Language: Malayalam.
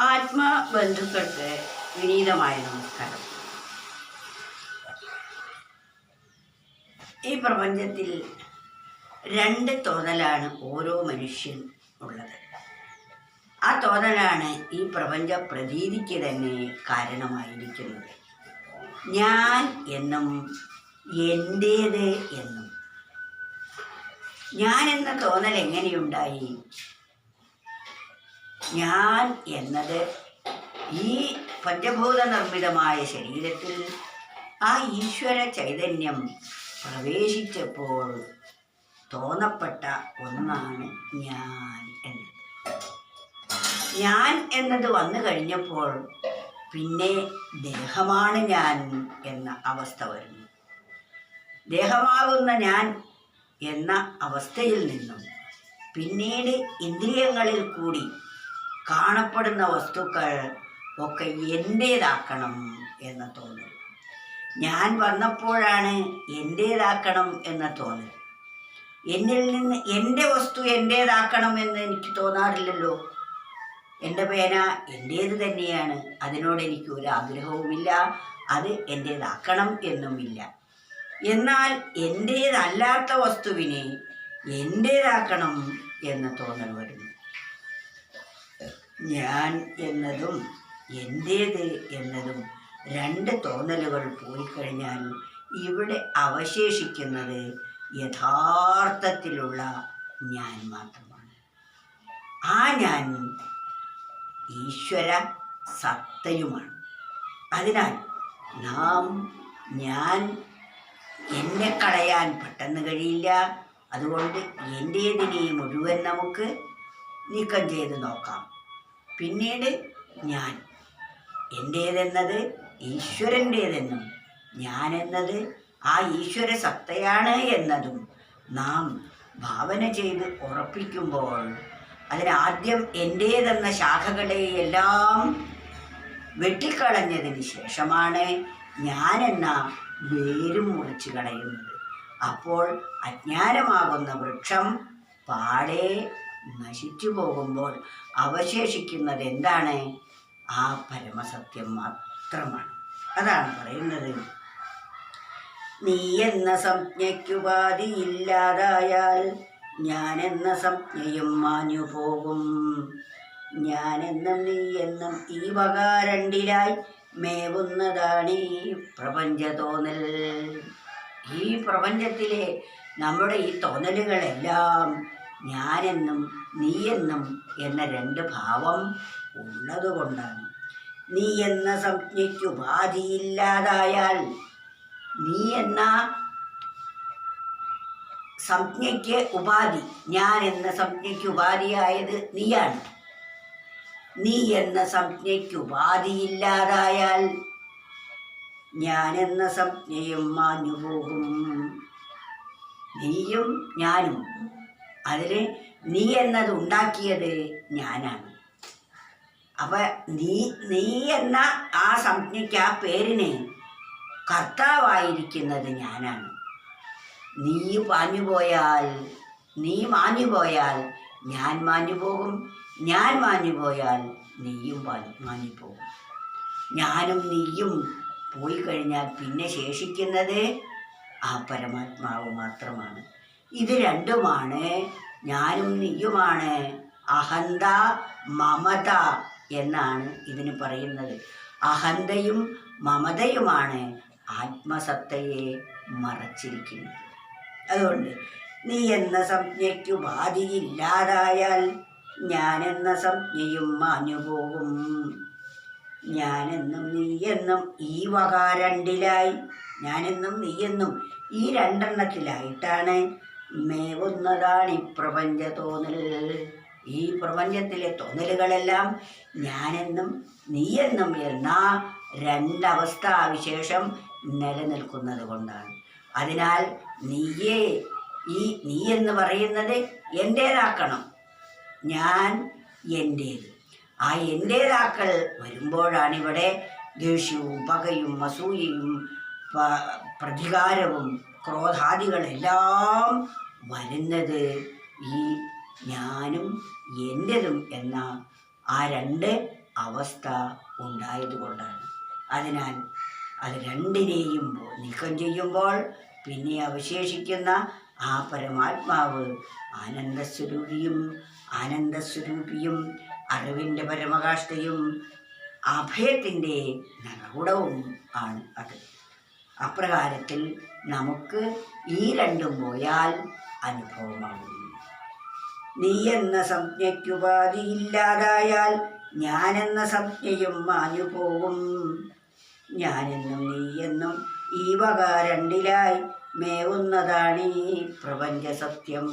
ആത്മബന്ധുക്കൾക്ക് വിനീതമായ നമസ്കാരം. ഈ പ്രപഞ്ചത്തിൽ രണ്ട് തോന്നലാണ് ഓരോ മനുഷ്യൻ ഉള്ളത്. ആ തോന്നലാണ് ഈ പ്രപഞ്ച പ്രതീതിക്ക് തന്നെ കാരണമായിരിക്കുന്നത്. ഞാൻ എന്നും എന്റേത് എന്നും. ഞാൻ എന്ന തോന്നൽ എങ്ങനെയുണ്ടായി? ഞാൻ എന്നത് ഈ പഞ്ചഭൂത നിർമ്മിതമായ ശരീരത്തിൽ ആ ഈശ്വര ചൈതന്യം പ്രവേശിച്ചപ്പോൾ തോന്നപ്പെട്ട ഒന്നാണ് ഞാൻ എന്നത്. ഞാൻ എന്നത് വന്നു കഴിഞ്ഞപ്പോൾ പിന്നെ ദേഹമാണ് ഞാൻ എന്ന അവസ്ഥ വരുന്നു. ദേഹമാകുന്ന ഞാൻ എന്ന അവസ്ഥയിൽ നിന്നും പിന്നീട് ഇന്ദ്രിയങ്ങളിൽ കൂടി കാണപ്പെടുന്ന വസ്തുക്കൾ ഒക്കെ എന്റേതാക്കണം എന്ന് തോന്നൽ. ഞാൻ വന്നപ്പോഴാണ് എന്റേതാക്കണം എന്ന് തോന്നൽ. എന്നിൽ നിന്ന് എന്റെ വസ്തു എന്റേതാക്കണം എന്ന് എനിക്ക് തോന്നാറില്ലല്ലോ. എന്റെ പേന എന്റേത് തന്നെയാണ്. അതിനോട് എനിക്ക് ഒരു ആഗ്രഹവുമില്ല. അത് എന്റേതാക്കണം എന്നുമില്ല. എന്നാൽ എന്റേതല്ലാത്ത വസ്തുവിനെ എന്റേതാക്കണം എന്ന് തോന്നൽ വരുന്നു. ഞാൻ എന്നതും എന്റേത് എന്നതും രണ്ട് തോന്നലുകൾ പോയി കഴിഞ്ഞാൽ ഇവിടെ അവശേഷിക്കുന്നത് യഥാർത്ഥത്തിലുള്ള ഞാൻ മാത്രമാണ്. ആ ഞാൻ ഈശ്വര സത്തയുമാണ് അതിനാൽ നാം ഞാൻ എന്നെ കളയാൻ പെട്ടെന്ന് കഴിയില്ല. അതുകൊണ്ട് എന്റേതിനെ മുഴുവൻ നമുക്ക് നീക്കം ചെയ്ത് നോക്കാം. പിന്നീട് ഞാൻ. എന്റേതെന്നത് ഈശ്വരന്റേതെന്നും ഞാനെന്നത് ആ ഈശ്വര സത്തയാണ് എന്നതും നാം ഭാവന ചെയ്ത് ഉറപ്പിക്കുമ്പോൾ അതിനാദ്യം എന്റേതെന്ന ശാഖകളെയെല്ലാം വെട്ടിക്കളഞ്ഞതിന് ശേഷമാണ് ഞാനെന്ന വേരും മുറിച്ച് കളയുന്നത്. അപ്പോൾ അജ്ഞാനമാകുന്ന വൃക്ഷം പാടെ നശിച്ചു പോകുമ്പോൾ അവശേഷിക്കുന്നത് എന്താണ് ആ പരമസത്യം മാത്രമാണ്. അതാണ് പറയുന്നത്. നീ എന്ന സംജ്ഞയ്ക്കുപാധി ഇല്ലാതായാൽ ഞാൻ എന്ന സംജ്ഞയും മാഞ്ഞു പോകും. ഞാനെന്നും നീ എന്നും ഈ വക രണ്ടിലായി മേവുന്നതാണ് ഈ പ്രപഞ്ച തോന്നൽ ഈ പ്രപഞ്ചത്തിലെ നമ്മുടെ ഈ തോന്നലുകളെല്ലാം ഞാനെന്നും നീയെന്നും എന്ന രണ്ട് ഭാവം ഉള്ളതുകൊണ്ടാണ്. നീ എന്ന സംജ്ഞയ്ക്ക് ഉപാധിയില്ലാതായാൽ നീ എന്ന സംജ്ഞയ്ക്ക് ഉപാധി ഞാൻ എന്ന സംജ്ഞയ്ക്ക് ഉപാധിയായത് നീയാണ്. നീ എന്ന സംജ്ഞയ്ക്ക് ഉപാധിയില്ലാതായാൽ ഞാൻ എന്ന സംജ്ഞയും മാഞ്ഞുപോകും. നീയും ഞാനും അതിൽ നീ എന്നത് ഉണ്ടാക്കിയത് ഞാനാണ്. അപ്പൊ നീ നീ എന്ന ആ സംജ്ഞയ്ക്ക് ആ പേരിന് കർത്താവായിരിക്കുന്നത് ഞാനാണ്. നീ പാഞ്ഞു പോയാൽ നീ മാഞ്ഞു പോയാൽ ഞാൻ മാഞ്ഞു പോകും. ഞാൻ മാഞ്ഞു പോയാൽ നീയും പാഞ്ഞു മാഞ്ഞു പോകും. ഞാനും നീയും പോയി കഴിഞ്ഞാൽ പിന്നെ ശേഷിക്കുന്നത് ആ പരമാത്മാവ് മാത്രമാണ്. ഇത് രണ്ടുമാണ്. ഞാനും നീയുമാണ്. അഹന്ത മമത എന്നാണ് ഇതിന് പറയുന്നത്. അഹന്തയും മമതയുമാണ് ആത്മസത്തയെ മറച്ചിരിക്കുന്നത്. അതുകൊണ്ട് നീ എന്ന സംജ്ഞയ്ക്കു ഞാൻ എന്ന സംജ്ഞയും മാഞ്ഞു പോകും. ഞാനെന്നും നീയെന്നും ഈ വക രണ്ടിലായി. ഞാനെന്നും നീയെന്നും ഈ രണ്ടെണ്ണത്തിലായിട്ടാണ് മേവുന്നതാണ് ഈ പ്രപഞ്ച തോന്നൽ ഈ പ്രപഞ്ചത്തിലെ തോന്നലുകളെല്ലാം ഞാനെന്നും നീയെന്നും എന്ന രണ്ടവസ്ഥാവിശേഷം നിലനിൽക്കുന്നത് കൊണ്ടാണ്. അതിനാൽ നീയേ ഈ നീ എന്ന് പറയുന്നത് എന്റേതാക്കണം. ഞാൻ എന്റേത്. ആ എന്റേതാക്കൽ വരുമ്പോഴാണിവിടെ ദേഷ്യവും പകയും അസൂയയും പ്രതികാരവും ക്രോധാദികളെല്ലാം വരുന്നത് ഈ ഞാനും എന്റെതും എന്ന ആ രണ്ട് അവസ്ഥ ഉണ്ടായതുകൊണ്ടാണ് അതിനാൽ അത് രണ്ടിനെയും നീക്കം ചെയ്യുമ്പോൾ പിന്നെ അവശേഷിക്കുന്ന ആ പരമാത്മാവ് ആനന്ദസ്വരൂപിയും ആനന്ദസ്വരൂപിയും അറിവിന്റെ പരമകാഷ്ഠയും അഭയത്തിന്റെ നിറകുടവും ആണ് അത്. അപ്രകാരത്തിൽ നമുക്ക് ഈ രണ്ടും പോയാൽ അനുഭവമാകും നീ എന്ന സംജ്ഞയ്ക്കുപാധിയില്ലാതായാൽ ഞാനെന്ന സംജ്ഞയും മാഞ്ഞു പോകും. ഞാനെന്നും നീയെന്നും ഈ വക രണ്ടിലായി മേവുന്നതാണ് പ്രപഞ്ച സത്യം